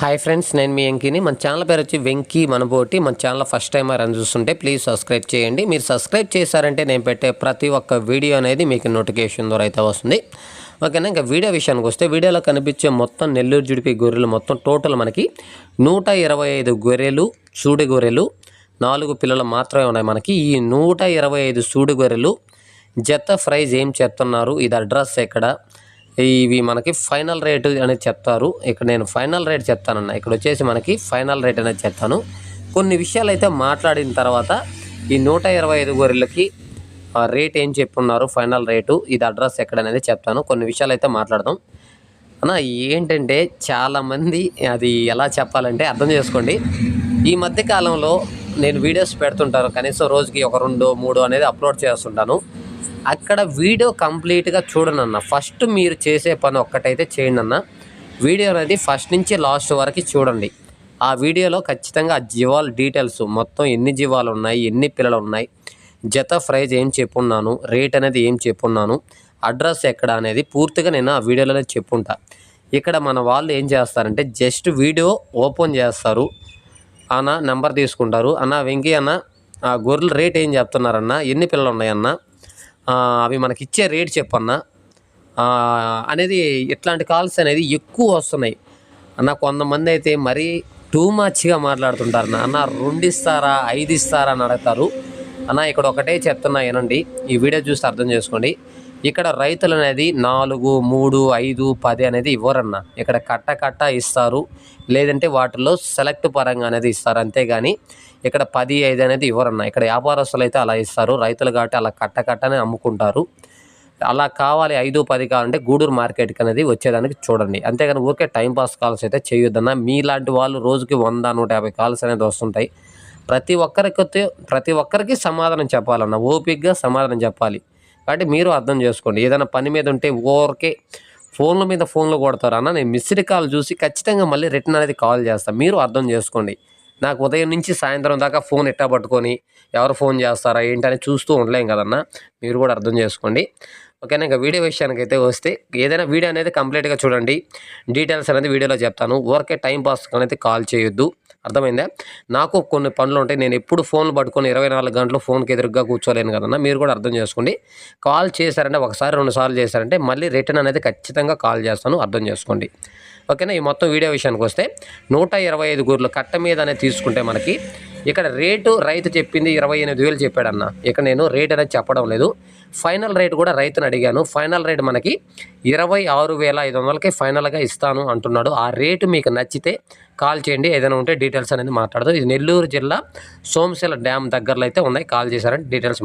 Hi friends నేను మీ వెంకీని మన channel పేరు వచ్చి వెంకీ మనబోటి. మన ఛానల్ ఫస్ట్ టైం రన్ చూస్తుంటే ప్లీజ్ సబ్స్క్రైబ్ చేయండి. మీరు సబ్స్క్రైబ్ చేశారంటే నేను పెట్టే ప్రతి ఒక్క వీడియో అనేది మీకు నోటిఫికేషన్ ద్వారా అయితే వస్తుంది. ఓకేనా ఇంకా వీడియో విషయానికి వస్తే వీడియోలో కనిపించే మొత్తం నెల్లూరు జుడిపి గొర్రెలు మొత్తం టోటల్ మనకి నూట ఇరవై ఐదు గొర్రెలు సూడి గొర్రెలు నాలుగు పిల్లలు మాత్రమే ఉన్నాయి మనకి. ఈ నూట ఇరవై ఐదు సూడి గొర్రెలు జత ప్రైజ్ ఏం చెప్తున్నారు ఇది అడ్రస్ ఎక్కడ? ఇవి మనకి ఫైనల్ రేటు అనేది చెప్తారు. ఇక్కడ నేను ఫైనల్ రేట్ చెప్తానన్న. ఇక్కడ వచ్చేసి మనకి ఫైనల్ రేట్ అనేది చెప్తాను. కొన్ని విషయాలు అయితే మాట్లాడిన తర్వాత ఈ నూట ఇరవై ఐదు గొర్రెలకి ఆ రేట్ ఏం చెప్పున్నారు ఫైనల్ రేటు ఇది అడ్రస్ ఎక్కడ అనేది చెప్తాను. కొన్ని విషయాలు అయితే మాట్లాడదాం. అన్న ఏంటంటే చాలామంది అది ఎలా చెప్పాలంటే అర్థం చేసుకోండి. ఈ మధ్య కాలంలో నేను వీడియోస్ పెడుతుంటాను. కనీసం రోజుకి ఒక రెండు మూడు అనేది అప్లోడ్ చేస్తుంటాను. అక్కడ వీడియో కంప్లీట్గా చూడండి అన్న ఫస్ట్ మీరు చేసే పని ఒక్కటైతే చేయండి అన్న. వీడియో అనేది ఫస్ట్ నుంచి లాస్ట్ వరకు చూడండి. ఆ వీడియోలో ఖచ్చితంగా ఆ జీవాల డీటెయిల్స్ మొత్తం ఎన్ని జీవాలు ఉన్నాయి ఎన్ని పిల్లలు ఉన్నాయి జత ప్రైజ్ ఏం చెప్పున్నాను రేట్ అనేది ఏం చెప్పున్నాను అడ్రస్ ఎక్కడ అనేది పూర్తిగా నేను ఆ వీడియోలోనే చెప్పుంటా. ఇక్కడ మన వాళ్ళు ఏం చేస్తారంటే జస్ట్ వీడియో ఓపెన్ చేస్తారు. అన్న నెంబర్ తీసుకుంటారు. అన్న వెంకీ అన్న ఆ గొర్రెల రేట్ ఏం చెప్తున్నారన్న ఎన్ని పిల్లలు ఉన్నాయన్న అవి మనకి ఇచ్చే రేట్ చెప్పన్న. అనేది ఇట్లాంటి కాల్స్ అనేది ఎక్కువ వస్తున్నాయి. అన్న కొంతమంది అయితే మరీ టూ మచ్గా మాట్లాడుతుంటారు. అన్న అన్న రెండు ఇస్తారా ఐదు ఇస్తారా అని అడుగుతారు. అన్న ఇక్కడ ఒకటే చెప్తున్నా ఏనండి ఈ వీడియో చూసి అర్థం చేసుకోండి. ఇక్కడ రైతులు అనేది నాలుగు మూడు ఐదు పది అనేది ఇవ్వరన్న. ఇక్కడ కట్ట కట్ట ఇస్తారు. లేదంటే వాటిలో సెలెక్ట్ పరంగా అనేది ఇస్తారు. అంతేగాని ఇక్కడ పది ఐదు అనేది ఇవ్వరన్న. ఇక్కడ వ్యాపారస్తులు అయితే అలా ఇస్తారు. రైతులు కాబట్టి అలా కట్ట కట్టనే అమ్ముకుంటారు. అలా కావాలి ఐదు పది కావాలంటే గూడూరు మార్కెట్కి అనేది వచ్చేదానికి చూడండి. అంతేగాని ఊరికే టైంపాస్ కాల్స్ అయితే చేయొద్దన్న. మీలాంటి వాళ్ళు రోజుకి వంద నూట యాభై కాల్స్ అనేది వస్తుంటాయి. ప్రతి ఒక్కరికి ప్రతి ఒక్కరికి సమాధానం చెప్పాలన్న. ఓపిక్గా సమాధానం చెప్పాలి. కాబట్టి మీరు అర్థం చేసుకోండి. ఏదైనా పని మీద ఉంటే ఊరికే ఫోన్ల మీద ఫోన్లు కొడతారు అన్న నేను మిస్డ్ కాల్ చూసి ఖచ్చితంగా మళ్ళీ రిటర్న్ అనేది కాల్ చేస్తాను మీరు అర్థం చేసుకోండి. నాకు ఉదయం నుంచి సాయంత్రం దాకా ఫోన్ ఎట్టా పట్టుకొని ఎవరు ఫోన్ చేస్తారా ఏంటని చూస్తూ ఉండలేం కదన్నా మీరు కూడా అర్థం చేసుకోండి. ఓకేనా? ఇంకా వీడియో విషయానికి అయితే వస్తే ఏదైనా వీడియో అనేది కంప్లీట్గా చూడండి. డీటెయిల్స్ అనేది వీడియోలో చెప్తాను. ఊరికే టైం పాస్ అనేది కాల్ చేయొద్దు. అర్థమైందా? నాకు కొన్ని పనులు ఉంటాయి. నేను ఎప్పుడు ఫోన్లు పట్టుకొని ఇరవై నాలుగు గంటలు ఫోన్కి ఎదురుగా కూర్చోలేను కదన్నా మీరు కూడా అర్థం చేసుకోండి. కాల్ చేశారంటే ఒకసారి రెండు సార్లు చేశారంటే మళ్ళీ రిటర్న్ అనేది ఖచ్చితంగా కాల్ చేస్తాను. అర్థం చేసుకోండి. ఓకేనా? ఈ మొత్తం వీడియో విషయానికి వస్తే నూట ఇరవై ఐదు గూర్లు కట్ట మీద అనేది తీసుకుంటే మనకి ఇక్కడ రేటు రైతు చెప్పింది ఇరవై ఎనిమిది వేలు చెప్పాడన్న. ఇక్కడ నేను రేట్ అనేది చెప్పడం లేదు. ఫైనల్ రేట్ కూడా రైతుని అడిగాను. ఫైనల్ రేట్ మనకి ఇరవై ఆరు వేల ఐదు వందలకి ఫైనల్గా ఇస్తాను అంటున్నాడు. ఆ రేటు మీకు నచ్చితే కాల్ చేయండి. ఏదైనా ఉంటే డీటెయిల్స్ అనేది మాట్లాడదు. ఇది నెల్లూరు జిల్లా సోమశిల డ్యామ్ దగ్గరలో అయితే ఉన్నాయి. కాల్ చేశారంటే డీటెయిల్స్